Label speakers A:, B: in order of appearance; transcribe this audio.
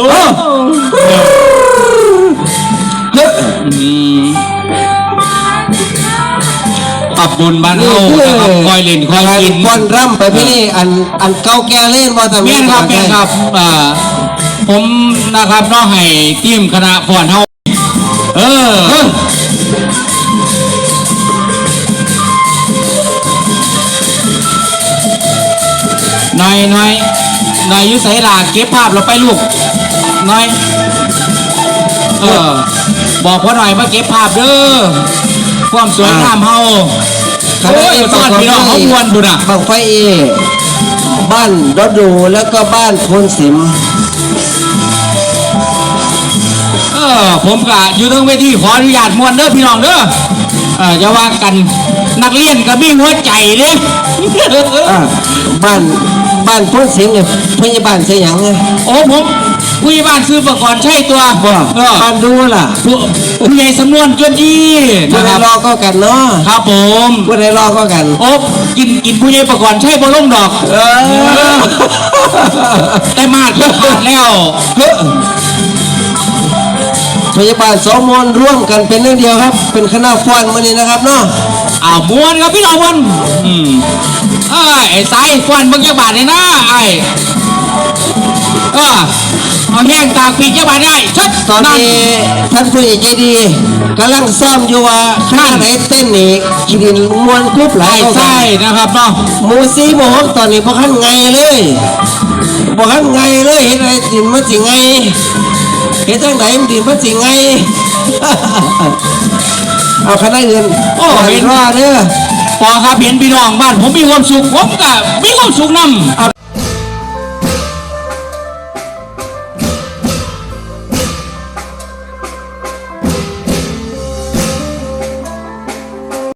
A: โอ้ปรับบุญบ้านเฮานะครับคอยเล่นคอยกิน
B: บอลร่ำไปพี่นี่อันอันเก่าแก่เล่นบ่ทำ
A: เมียนครับเมียนครับอ่าผมนะครับเน้องให้ทีมคณะพรเฮาเออหน่อยหน่อยห น่อยอยุใส่ลาเก็บภาพเราไปลูกหน่อย เออ บอกพ่อหน่อยมาเก็บภาพเด้อความสวยงามเฮาโอ้ยตอนพี่น้องเขามวนบุญอะ
B: บังไฟเอ บ้านรถดูแล้วก็บ้านโพนสิม
A: เออผมกะอยู่ตรงเวทีขออนุญาตมวนเด้อพี่น้องเด้อเออจะว่ากันนักเรียนก็มีหัวใจเด้
B: อ่าบ้าน บ้านโพนสิมเนี่ยพยาบาลเสียหยังไง
A: โอ้ผมผู้ใหญ่บ้านซื้อประกอบใช่ตัว
B: บ่
A: เออ
B: บ้านดูล่ะ
A: ผู้ผู้ใหญ่สำนวนจนดี
B: ผู้
A: นะ
B: ใด
A: ครับ
B: รอก็กันเนาะ
A: ครับผม
B: ผู้ใดรอก็กัน
A: โอ้กินกินผู้ใหญ่ประกอบใช่บ่ลงดอก
B: เออ
A: แต่มาดก็ขาดแล้ว
B: พยาบาลสองมวลร่วมกันเป็นเรื่องเดียวครับ เป็นคณะฟ้อนมานี่นะครับเนาะ
A: อ้าวมวนครับพี่น้องมวนอืมเอ้ยไอ้สายควันเบิ่งจักบาทเลยนะไอ้เออเอาแห้งตากปีกจักบาทได้ชัด
B: ตอนนี้ท่านผู้ใหญ่ใจดีกำลังซ่อมอยู่ว่าข้าไหนเต้นนี่กินมวนกรุ๊ปหลา
A: ไอ้
B: ยเข้ากัน
A: ไส้นะครับเนาะ
B: หมูซีบหกตอนนี้บ่คันไงเลยบ่คันไงเลยเห็นอะไรดินมันสิไง เห็นทางไหนมันดินมันสิไง เอาคณะเงิน
A: โอ้เห็น
B: รอเด้อ
A: พอครับเห็นพี่น้องบ้านผมมีความสุขผมก็มีความสุขนำ